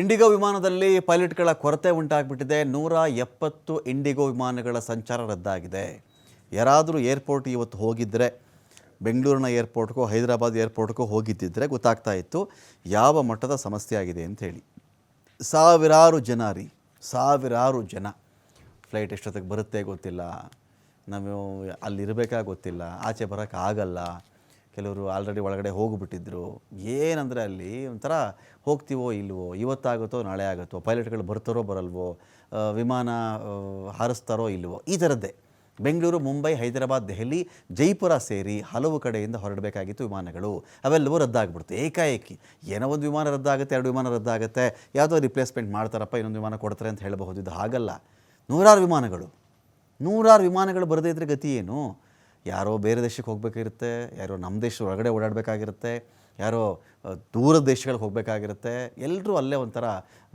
IndiGo ವಿಮಾನದಲ್ಲಿ ಪೈಲಟ್ಗಳ ಕೊರತೆ ಉಂಟಾಗಿಬಿಟ್ಟಿದೆ. ನೂರ ಎಪ್ಪತ್ತು ಇಂಡಿಗೋ ವಿಮಾನಗಳ ಸಂಚಾರ ರದ್ದಾಗಿದೆ. ಯಾರಾದರೂ ಏರ್ಪೋರ್ಟ್ ಇವತ್ತು ಹೋಗಿದ್ದರೆ ಬೆಂಗಳೂರಿನ ಏರ್ಪೋರ್ಟ್ಗೂ, ಹೈದರಾಬಾದ್ ಏರ್ಪೋರ್ಟ್ಗೂ ಹೋಗಿದ್ದಿದ್ದರೆ ಗೊತ್ತಾಗ್ತಾ ಇತ್ತು, ಯಾವ ಮಟ್ಟದ ಸಮಸ್ಯೆ ಆಗಿದೆ ಅಂತ ಹೇಳಿ. ಸಾವಿರಾರು ಜನ ರೀ, ಸಾವಿರಾರು ಜನ. ಫ್ಲೈಟ್ ಎಷ್ಟೊತ್ತಿಗೆ ಬರುತ್ತೆ ಗೊತ್ತಿಲ್ಲ. ನಾವು ಅಲ್ಲಿರಬೇಕಾ ಗೊತ್ತಿಲ್ಲ. ಆಚೆ ಬರೋಕ್ಕೆ ಆಗಲ್ಲ ಕೆಲವರು ಆಲ್ರೆಡಿ ಒಳಗಡೆ ಹೋಗಿಬಿಟ್ಟಿದ್ರು. ಏನಂದರೆ ಅಲ್ಲಿ ಒಂಥರ ಹೋಗ್ತೀವೋ ಇಲ್ವೋ, ಇವತ್ತಾಗುತ್ತೋ ನಾಳೆ ಆಗುತ್ತೋ, ಪೈಲಟ್ಗಳು ಬರ್ತಾರೋ ಬರಲ್ವೋ ವಿಮಾನ ಹಾರಿಸ್ತಾರೋ ಇಲ್ವೋ, ಈ ಥರದ್ದೇ. ಬೆಂಗಳೂರು, ಮುಂಬೈ, ಹೈದರಾಬಾದ್, ದೆಹಲಿ, ಜೈಪುರ ಸೇರಿ ಹಲವು ಕಡೆಯಿಂದ ಹೊರಡಬೇಕಾಗಿತ್ತು ವಿಮಾನಗಳು. ಅವೆಲ್ಲವೂ ರದ್ದಾಗ್ಬಿಡ್ತು. ಏಕಾಏಕಿ. ಏನೋ ಒಂದು ವಿಮಾನ ರದ್ದಾಗುತ್ತೆ, ಎರಡು ವಿಮಾನ ರದ್ದಾಗುತ್ತೆ. ಯಾವುದೋ ರಿಪ್ಲೇಸ್ಮೆಂಟ್ ಮಾಡ್ತಾರಪ್ಪ, ಇನ್ನೊಂದು ವಿಮಾನ ಕೊಡ್ತಾರೆ ಅಂತ ಹೇಳಬಹುದು. ಇದು ಹಾಗಲ್ಲ. ನೂರಾರು ವಿಮಾನಗಳು. ನೂರಾರು ವಿಮಾನಗಳು ಬರದೇ ಇದ್ರೆ ಗತಿ ಏನು? ಯಾರೋ ಬೇರೆ ದೇಶಕ್ಕೆ ಹೋಗಬೇಕಿರುತ್ತೆ ಯಾರೋ ನಮ್ಮ ದೇಶ ಒಳಗಡೆ ಓಡಾಡಬೇಕಾಗಿರುತ್ತೆ, ಯಾರೋ ದೂರದ ದೇಶಗಳಿಗೆ ಹೋಗಬೇಕಾಗಿರುತ್ತೆ ಎಲ್ಲರೂ ಅಲ್ಲೇ ಒಂಥರ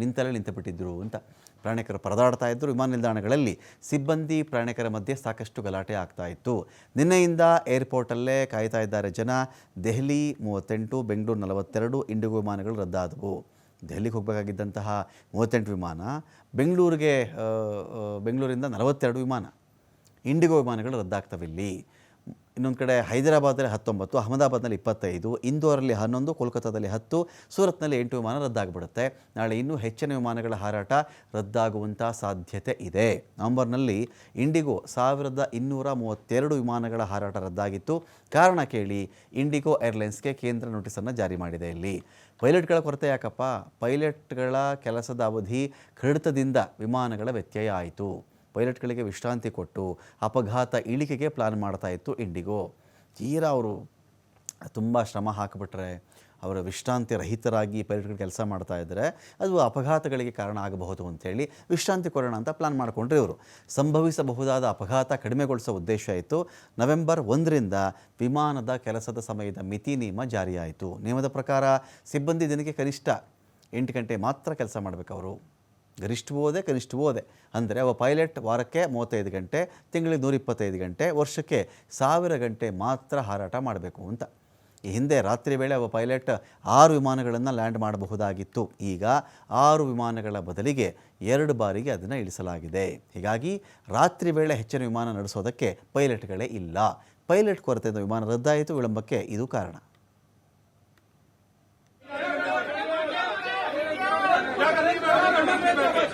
ನಿಂತಲ್ಲೇ ನಿಂತುಬಿಟ್ಟಿದ್ರು ಅಂತ ಪ್ರಯಾಣಿಕರು ಪರದಾಡ್ತಾ ಇದ್ದರು ವಿಮಾನ ನಿಲ್ದಾಣಗಳಲ್ಲಿ ಸಿಬ್ಬಂದಿ ಪ್ರಯಾಣಿಕರ ಮಧ್ಯೆ ಸಾಕಷ್ಟು ಗಲಾಟೆ ಆಗ್ತಾ ಇತ್ತು. ನಿನ್ನೆಯಿಂದ ಏರ್ಪೋರ್ಟಲ್ಲೇ ಕಾಯ್ತಾ ಇದ್ದಾರೆ ಜನ. ದೆಹಲಿ ಮೂವತ್ತೆಂಟು, ಬೆಂಗಳೂರು ನಲವತ್ತೆರಡು, ಇಂಡಿಗೋ ವಿಮಾನಗಳು ರದ್ದಾದವು. ದೆಹಲಿಗೆ ಹೋಗಬೇಕಾಗಿದ್ದಂತಹ ಮೂವತ್ತೆಂಟು ವಿಮಾನ, ಬೆಂಗಳೂರಿಗೆ ಬೆಂಗಳೂರಿಂದ ನಲವತ್ತೆರಡು ವಿಮಾನ. ಇಂಡಿಗೋ ವಿಮಾನಗಳು ರದ್ದಾಗ್ತವೆ ಇಲ್ಲಿ ಇನ್ನೊಂದು ಕಡೆ ಹೈದರಾಬಾದಲ್ಲಿ ಹತ್ತೊಂಬತ್ತು, ಅಹಮದಾಬಾದ್ನಲ್ಲಿ ಇಪ್ಪತ್ತೈದು ಇಂದೋರಲ್ಲಿ ಹನ್ನೊಂದು, ಕೋಲ್ಕತ್ತಾದಲ್ಲಿ ಹತ್ತು, ಸೂರತ್ನಲ್ಲಿ ಎಂಟು ವಿಮಾನ ರದ್ದಾಗ್ಬಿಡುತ್ತೆ. ನಾಳೆ ಇನ್ನೂ ಹೆಚ್ಚಿನ ವಿಮಾನಗಳ ಹಾರಾಟ ರದ್ದಾಗುವಂಥ ಸಾಧ್ಯತೆ ಇದೆ. ನವೆಂಬರ್ನಲ್ಲಿ ಇಂಡಿಗೋ ಸಾವಿರದ ಇನ್ನೂರ ಮೂವತ್ತೆರಡು ವಿಮಾನಗಳ ಹಾರಾಟ ರದ್ದಾಗಿತ್ತು. ಕಾರಣ ಕೇಳಿ ಇಂಡಿಗೋ ಏರ್ಲೈನ್ಸ್ಗೆ ಕೇಂದ್ರ ನೋಟಿಸನ್ನು ಜಾರಿ ಮಾಡಿದೆ ಇಲ್ಲಿ. ಪೈಲಟ್ಗಳ ಕೊರತೆ ಯಾಕಪ್ಪ? ಪೈಲಟ್ಗಳ ಕೆಲಸದ ಅವಧಿ ಕಡಿತದಿಂದ ವಿಮಾನಗಳ ವ್ಯತ್ಯಯ ಆಯಿತು. ಪೈಲಟ್ಗಳಿಗೆ ವಿಶ್ರಾಂತಿ ಕೊಟ್ಟು ಅಪಘಾತ ಇಳಿಕೆಗೆ ಪ್ಲಾನ್ ಮಾಡ್ತಾ ಇತ್ತು ಇಂಡಿಗೋ. ತೀರಾ ಅವರು ತುಂಬ ಶ್ರಮ ಹಾಕಿಬಿಟ್ರೆ ಅವರ ವಿಶ್ರಾಂತಿ ರಹಿತರಾಗಿ ಪೈಲಟ್ಗಳು ಕೆಲಸ ಮಾಡ್ತಾ ಇದ್ದರೆ ಅದು ಅಪಘಾತಗಳಿಗೆ ಕಾರಣ ಆಗಬಹುದು ಅಂತೇಳಿ ವಿಶ್ರಾಂತಿ ಕೊಡೋಣ ಅಂತ ಪ್ಲಾನ್ ಮಾಡಿಕೊಂಡ್ರೆ ಇವರು. ಸಂಭವಿಸಬಹುದಾದ ಅಪಘಾತ ಕಡಿಮೆಗೊಳಿಸೋ ಉದ್ದೇಶ ಇತ್ತು. ನವೆಂಬರ್ ಒಂದರಿಂದ ವಿಮಾನದ ಕೆಲಸದ ಸಮಯದ ಮಿತಿ ನಿಯಮ ಜಾರಿಯಾಯಿತು. ನಿಯಮದ ಪ್ರಕಾರ ಸಿಬ್ಬಂದಿ ದಿನಕ್ಕೆ ಕನಿಷ್ಠ ಎಂಟು ಗಂಟೆ ಮಾತ್ರ ಕೆಲಸ ಮಾಡಬೇಕು ಅವರು. ಗರಿಷ್ಠವೋದೆ ಕನಿಷ್ಠವೋದೆ ಅಂದರೆ ಒಬ್ಬ ಪೈಲಟ್ ವಾರಕ್ಕೆ ಮೂವತ್ತೈದು ಗಂಟೆ, ತಿಂಗಳಿಗೆ ನೂರಿಪ್ಪತ್ತೈದು ಗಂಟೆ, ವರ್ಷಕ್ಕೆ ಸಾವಿರ ಗಂಟೆ ಮಾತ್ರ ಹಾರಾಟ ಮಾಡಬೇಕು ಅಂತ. ಈ ಹಿಂದೆ ರಾತ್ರಿ ವೇಳೆ ಒಬ್ಬ ಪೈಲಟ್ ಆರು ವಿಮಾನಗಳನ್ನು ಲ್ಯಾಂಡ್ ಮಾಡಬಹುದಾಗಿತ್ತು. ಈಗ ಆರು ವಿಮಾನಗಳ ಬದಲಿಗೆ ಎರಡು ಬಾರಿಗೆ ಅದನ್ನು ಇಳಿಸಲಾಗಿದೆ. ಹೀಗಾಗಿ ರಾತ್ರಿ ವೇಳೆ ಹೆಚ್ಚಿನ ವಿಮಾನ ನಡೆಸೋದಕ್ಕೆ ಪೈಲಟ್ಗಳೇ ಇಲ್ಲ. ಪೈಲಟ್ ಕೊರತೆಯಿಂದ ವಿಮಾನ ರದ್ದಾಯಿತು, ವಿಳಂಬಕ್ಕೆ ಇದು ಕಾರಣ.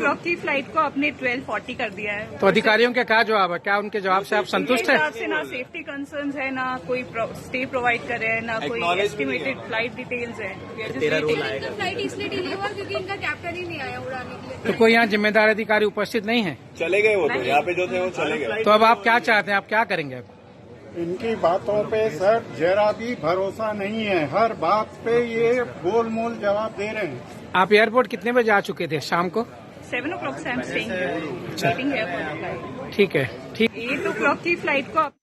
क्लॉक की फ़्लाइट को आपने ट्वेल्व फोर्टी कर दिया है। तो अधिकारियों का क्या जवाब है? क्या उनके जवाब से आप संतुष्ट हैं? हिसाब से ना सेफ्टी कंसर्न है ना कोई स्टे प्रोवाइड कर रहे हैं ना कोई एस्टिमेटेड फ़्लाइट डिटेल्स है। फ़्लाइट इसलिए डिले हुआ क्योंकि इनका कैप्टन ही नहीं आया उड़ाने के लिए। तो कोई यहाँ जिम्मेदार अधिकारी उपस्थित नहीं है? चले गए वो तो यहाँ पे जो थे वो चले गए। तो अब आप क्या चाहते हैं? आप क्या करेंगे अब? इनकी बातों पे सर जरा भी भरोसा नहीं है। हर बात पे ये गोल मोल जवाब दे रहे हैं। आप एयरपोर्ट कितने बजे आ चुके थे? शाम को? सेवन ओ क्लॉक से आई एम स्टेइंग वेटिंग है फॉर फ़्लाइट ठीक है ठीक। एट ओ क्लॉक की फ़्लाइट को आप